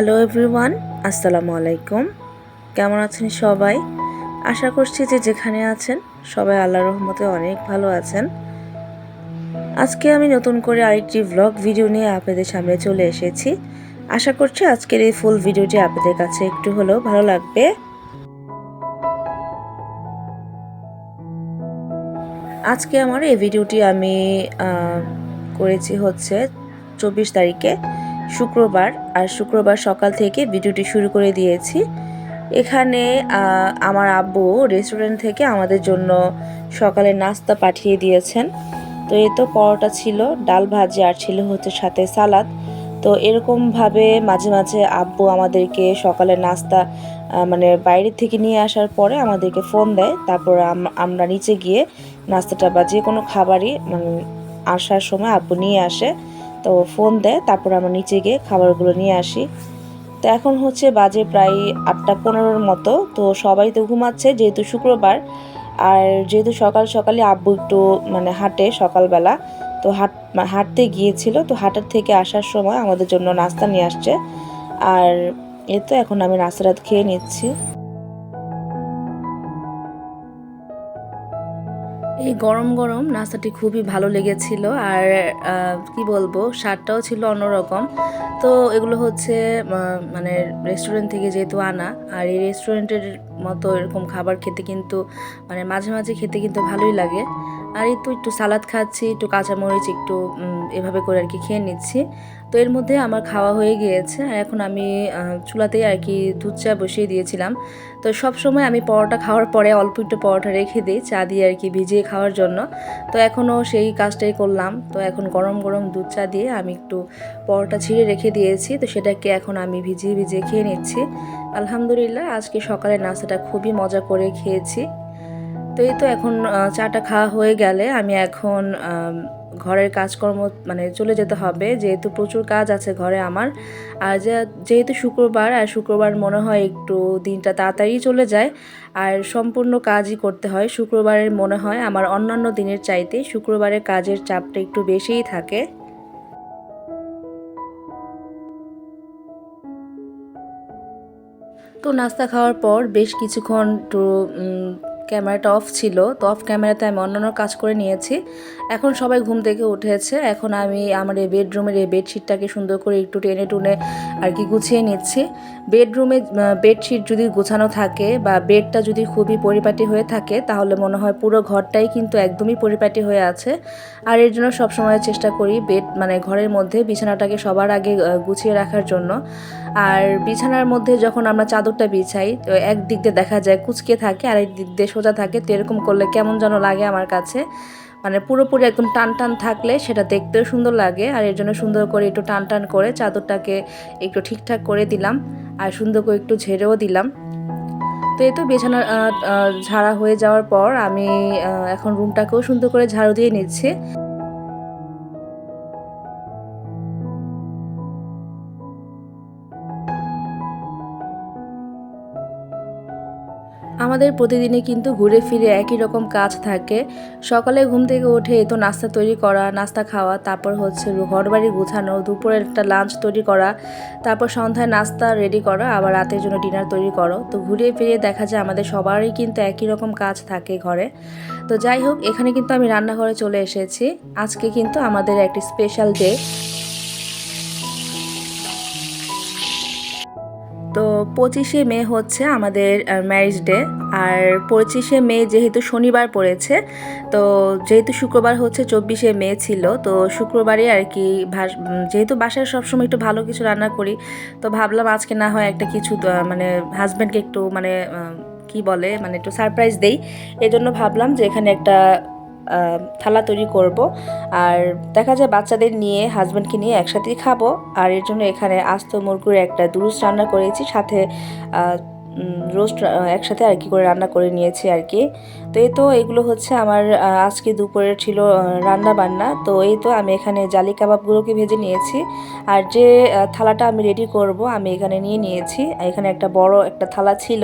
Hello everyone আসসালামু আলাইকুম কেমন আছেন সবাই? আশা করছি যে যেখানে আছেন, সবাই আল্লাহ রহমতে অনেক ভালো আছেন। আজকে আমি নতুন করে আরেকটি ভ্লগ ভিডিও নিয়ে আপনাদের সামনে চলে এসেছি। আশা করছি আজকের এই ফুল ভিডিওটি আপনাদের কাছে একটু হলেও ভালো লাগবে। আজকে আমার এই ভিডিওটি আমি করেছি হচ্ছে চব্বিশ তারিখে। শুক্রবার, আর শুক্রবার সকাল থেকে ভিডিওটি শুরু করে দিয়েছি। এখানে আমার আব্বু রেস্টুরেন্ট থেকে আমাদের জন্য সকালে নাস্তা পাঠিয়ে দিয়েছেন। তো এ তো পরোটা ছিল, ডাল ভাজি, আর ছিল হচ্ছে সাথে সালাদ। তো এরকমভাবে মাঝে মাঝে আব্বু আমাদেরকে সকালে নাস্তা মানে বাইরে থেকে নিয়ে আসার পরে আমাদেরকে ফোন দেয়। তারপর আম- আমরা নিচে গিয়ে নাস্তাটা বা যে কোনো খাবারই মানে আসার সময় আব্বু নিয়ে আসে। তো ফোন দেয় তারপর আমরা নিচে গিয়ে খাবারগুলো নিয়ে আসি। তো এখন হচ্ছে বাজে প্রায় আটটা পনেরোর মতো, তো সবাই তো ঘুমাচ্ছে যেহেতু শুক্রবার। আর যেহেতু সকাল সকালে আব্বু একটু মানে হাঁটে সকালবেলা, তো হাট হাঁটতে গিয়েছিল, তো হাঁটার থেকে আসার সময় আমাদের জন্য নাস্তা নিয়ে আসছে। আর এ তো এখন আমি নাস্তাটা খেয়ে নিচ্ছি। এই গরম গরম নাস্তাটি খুবই ভালো লেগেছিল আর কি বলব, স্বাদটাও ছিল অন্যরকম। তো এগুলো হচ্ছে মানে রেস্টুরেন্ট থেকে যেহেতু আনা, আর এই রেস্টুরেন্টের মতো এরকম খাবার খেতে কিন্তু মানে মাঝে মাঝে খেতে কিন্তু ভালোই লাগে। আর এই তো একটু সালাদ খাচ্ছি, একটু কাঁচামরিচ, একটু এভাবে করে আর কি খেয়ে নিচ্ছি। তো এর মধ্যে আমার খাওয়া হয়ে গিয়েছে আর এখন আমি চুলাতেই আর কি দুধ চা বসিয়ে দিয়েছিলাম। তো সব সময় আমি পরোটা খাওয়ার পরে অল্প একটু পরোটা রেখে দিই, চা দিয়ে আর কি ভিজিয়ে খাওয়ার জন্য। তো এখনও সেই কাজটাই করলাম। তো এখন গরম গরম দুধ চা দিয়ে আমি একটু পরোটা ছিঁড়ে রেখে দিয়েছি। তো সেটাকে এখন আমি ভিজিয়ে ভিজিয়ে খেয়ে নিচ্ছি। আলহামদুলিল্লাহ, আজকে সকালে নাস্তাটা খুবই মজা করে খেয়েছি। তো এই তো এখন চাটা খাওয়া হয়ে গেলে আমি এখন ঘরের কাজকর্ম মানে চলে যেতে হবে। যেহেতু প্রচুর কাজ আছে ঘরে আমার, আর যেহেতু শুক্রবার, আর শুক্রবার মনে হয় একটু দিনটা তাড়াতাড়ি চলে যায়, আর সম্পূর্ণ কাজই করতে হয়। শুক্রবারের মনে হয় আমার অন্যান্য দিনের চাইতে শুক্রবারের কাজের চাপটা একটু বেশিই থাকে। তো নাস্তা খাওয়ার পর বেশ কিছুক্ষণ একটু ক্যামেরাটা অফ ছিল। তো অফ ক্যামেরাতে আমি অন্যান্য কাজ করে নিয়েছি। এখন সবাই ঘুম থেকে উঠেছে। এখন আমি আমার এই বেডরুমের এই বেডশিটটাকে সুন্দর করে একটু টেনে টুনে আর কি গুছিয়ে নিচ্ছি। বেডরুমে বেডশিট যদি গোছানো থাকে বা বেডটা যদি খুবই পরিপাটি হয়ে থাকে, তাহলে মনে হয় পুরো ঘরটাই কিন্তু একদমই পরিপাটি হয়ে আছে। আর এর জন্য সবসময় চেষ্টা করি বেড মানে ঘরের মধ্যে বিছানাটাকে সবার আগে গুছিয়ে রাখার জন্য। আর বিছানার মধ্যে যখন আমরা চাদরটা বিছাই, তো এক দিক দিয়ে দেখা যায় কুচকে থাকে আর এক দিক দিয়ে সোজা থাকে, তো এরকম করলে কেমন যেন লাগে আমার কাছে। মানে পুরোপুরি একদম টান টান থাকলে সেটা দেখতেও সুন্দর লাগে, আর এর জন্য সুন্দর করে একটু টান টান করে চাদরটাকে একটু ঠিকঠাক করে দিলাম। আর সুন্দর করে একটু ঝেড়েও দিলাম। তো এই তো বিছানা ঝাড়া হয়ে যাওয়ার পর আমি এখন রুমটাকেও সুন্দর করে ঝাড়ু দিয়ে নিচ্ছি। আমাদের প্রতিদিনই কিন্তু ঘুরে ফিরে একই রকম কাজ থাকে। সকালে ঘুম থেকে উঠে তো নাস্তা তৈরি করা, নাস্তা খাওয়া, তারপর হচ্ছে ঘর বাড়ি গুছানো, দুপুরে একটা লাঞ্চ তৈরি করা, তারপর সন্ধ্যায় নাস্তা রেডি করা, আবার রাতের জন্য ডিনার তৈরি করো। তো ঘুরে ফিরে দেখা যায় আমাদের সবারই কিন্তু একই রকম কাজ থাকে ঘরে। তো যাই হোক, এখানে কিন্তু আমি রান্নাঘরে চলে এসেছি। আজকে কিন্তু আমাদের একটি স্পেশাল ডে তো পঁচিশে মে হচ্ছে আমাদের ম্যারেজ ডে আর পঁচিশে মে যেহেতু শনিবার পড়েছে, তো যেহেতু শুক্রবার হচ্ছে চব্বিশে মে ছিল, তো শুক্রবারই আর কি যেহেতু বাসায় সবসময় একটু ভালো কিছু রান্না করি, তো ভাবলাম আজকে না হয় একটা কিছু মানে হাজব্যান্ডকে একটু মানে কি বলে মানে একটু সারপ্রাইজ দেই। এজন্য ভাবলাম যে এখানে একটা থালা তৈরি করব। আর দেখা যায় বাচ্চাদের নিয়ে হাজব্যান্ডকে নিয়ে একসাথেই খাব। আর এর জন্য এখানে আস্ত মুরগুর একটা দুরুস রান্না করেছি, সাথে রোস্ট একসাথে আর কি করে রান্না করে নিয়েছি আর কি তো এই তো এগুলো হচ্ছে আমার আজকে দুপুরের ছিল রান্না বান্না। তো এই তো আমি এখানে জালি কাবাবগুলোকে ভেজে নিয়েছি। আর যে থালাটা আমি রেডি করব, আমি এখানে নিয়ে নিয়েছি। এখানে একটা বড় একটা থালা ছিল।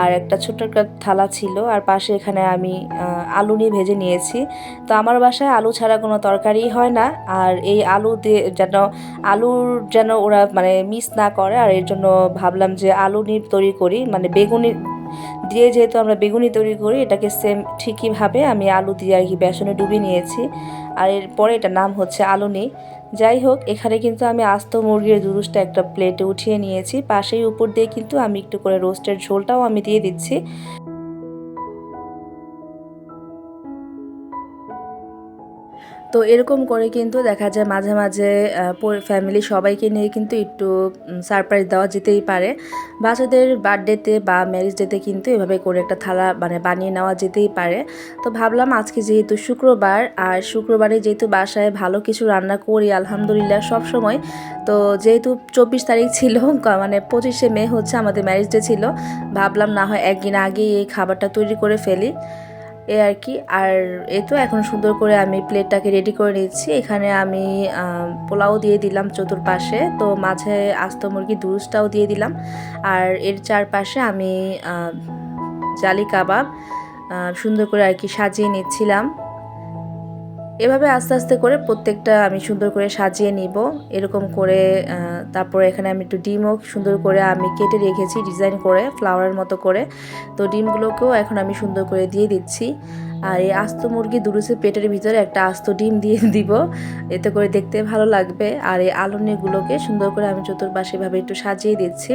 আর একটা ছোট্ট একটা থালা ছিল, আর পাশে এখানে আমি আলু নিয়ে ভেজে নিয়েছি। তো আমার বাসায় আলু ছাড়া কোনো তরকারি হয় না, আর এই আলু দিয়ে যেন, আলুর যেন ওরা মানে মিস না করে, আর এর জন্য ভাবলাম যে আলু নিয়ে তৈরি করি মানে বেগুনি দিয়ে যেহেতু আমরা বেগুনি তৈরি করি, এটাকে সেম ঠিকইভাবে আমি আলু দিয়ে আর কি বেসনে ডুবিয়ে নিয়েছি। আর এরপরে এটার নাম হচ্ছে আলুনি যাই হোক এখানে কিন্তু আমি আস্ত মুরগির দুরুসটা একটা প্লেটে উঠিয়ে নিয়েছি। পাশেই উপর দিয়ে কিন্তু আমি একটু করে রোস্টের ঝোলটাও আমি দিয়ে দিচ্ছি। তো এরকম করে কিন্তু দেখা যায় মাঝে মাঝে ফ্যামিলি সবাইকে নিয়ে কিন্তু একটু সারপ্রাইজ দেওয়া যেতেই পারে। বাচ্চাদের বার্থডেতে বা ম্যারেজ ডেতে কিন্তু এভাবে করে একটা থালা মানে বানিয়ে নেওয়া যেতেই পারে। তো ভাবলাম আজকে যেহেতু শুক্রবার, আর শুক্রবারে যেহেতু বাসায় ভালো কিছু রান্না করি, আলহামদুলিল্লাহ সব সময়। তো যেহেতু চব্বিশ তারিখ ছিল মানে পঁচিশে মে হচ্ছে আমাদের ম্যারেজ ডে ছিল, ভাবলাম না হয় একদিন আগেই এই খাবারটা তৈরি করে ফেলি। এ আর কি। আর এ তো এখন সুন্দর করে আমি প্লেটটাকে রেডি করে নিচ্ছি এখানে আমি পোলাও দিয়ে দিলাম চতুর্পাশে। তো মাঝে আস্ত মুরগি দুরুসটাও দিয়ে দিলাম। আর এর চারপাশে আমি জালি কাবাব সুন্দর করে আর কি সাজিয়ে নিচ্ছিলাম। এভাবে আস্তে আস্তে করে প্রত্যেকটা আমি সুন্দর করে সাজিয়ে নিব। এরকম করে তারপরে এখানে আমি একটু ডিমও সুন্দর করে আমি কেটে রেখেছি ডিজাইন করে, ফ্লাওয়ারের মতো করে। তো ডিমগুলোকেও এখন আমি সুন্দর করে দিয়ে দিচ্ছি। আর এই আস্ত মুরগি দুরুসের পেটের ভিতরে একটা আস্ত ডিম দিয়ে দিব। এতে করে দেখতে ভালো লাগবে। আর এই আলুনিগুলোকে সুন্দর করে আমি চতুর্পাশে এভাবে একটু সাজিয়ে দিচ্ছি।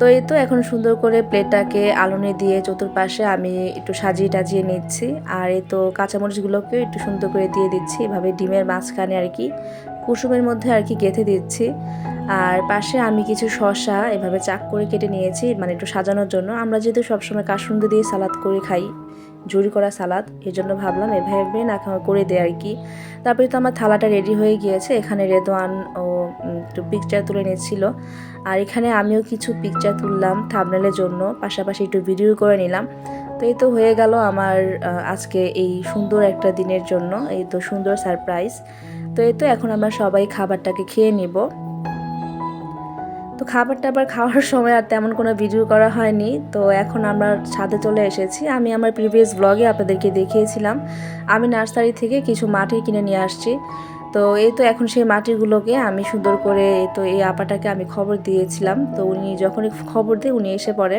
তো এই তো এখন সুন্দর করে প্লেটটাকে আলুনে দিয়ে চতুর্পাশে আমি একটু সাজিয়ে টাজিয়ে নিচ্ছি। আর এই তো কাঁচামরিচগুলোকে একটু সুন্দর করে দিয়ে দিচ্ছি। এভাবে ডিমের মাঝখানে আর কি কুসুমের মধ্যে আর কি গেঁথে দিচ্ছি। আর পাশে আমি কিছু শশা এভাবে চাক করে কেটে নিয়েছি মানে একটু সাজানোর জন্য। আমরা যেহেতু সবসময় কাসুন্দি দিয়ে সালাদ করে খাই ঝুরি করা সালাদ এই জন্য ভাবলাম এভাবে না করে দেয় আর কি। তারপরে তো আমার থালাটা রেডি হয়ে গিয়েছে, এখানে রেদোয়ান ও একটু পিকচার তুলে নিয়েছিল আর এখানে আমিও কিছু পিকচার তুললাম থামনেলের জন্য, পাশাপাশি একটু ভিডিও করে নিলাম। তো এই তো হয়ে গেল আমার আজকে এই সুন্দর একটা দিনের জন্য, এই তো সুন্দর সারপ্রাইজ তো এই তো এখন আমরা সবাই খাবারটাকে খেয়ে নিব। তো খাবারটা আবার খাওয়ার সময় আর তেমন কোনো ভিডিও করা হয়নি। তো এখন আমরা ছাদে চলে এসেছি। আমি আমার প্রিভিয়াস ব্লগে আপনাদেরকে দেখিয়েছিলাম। আমি নার্সারি থেকে কিছু মাটি কিনে নিয়ে আসছি। তো এই তো এখন সেই মাটিগুলোকে আমি সুন্দর করে তো এই আপাটাকে আমি খবর দিয়েছিলাম। তো উনি যখনই খবর দিয়ে, উনি এসে পড়ে।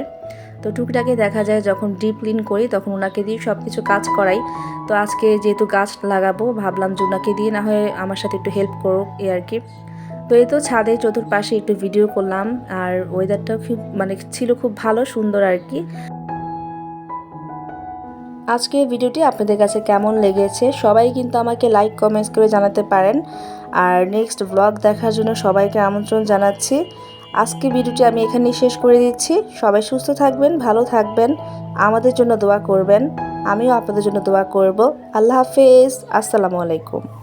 তো টুকটাকে দেখা যায় যখন ডিপ ক্লিন করি, তখন ওনাকে দিয়ে সব কিছু কাজ করাই। তো আজকে যেহেতু গাছ লাগাবো, ভাবলাম যে ওনাকে দিয়ে না হয় আমার সাথে একটু হেল্প করুক এই আর কি। তো এই তো ছাদে চতুর্পাশে একটু ভিডিও করলাম, আর ওয়েদারটাও খুব মানে ছিল খুব ভালো, সুন্দর আর কি। আজকে ভিডিওটি আপনাদের কাছে কেমন লেগেছে? সবাই কিন্তু আমাকে লাইক কমেন্টস করে জানাতে পারেন। আর নেক্সট ব্লগ দেখার জন্য সবাইকে আমন্ত্রণ জানাচ্ছি। আজকে ভিডিওটি আমি এখানেই শেষ করে দিচ্ছি। সবাই সুস্থ থাকবেন, ভালো থাকবেন, আমাদের জন্য দোয়া করবেন। আমিও আপনাদের জন্য দোয়া করব। আল্লাহ হাফেজ, আসসালামু আলাইকুম।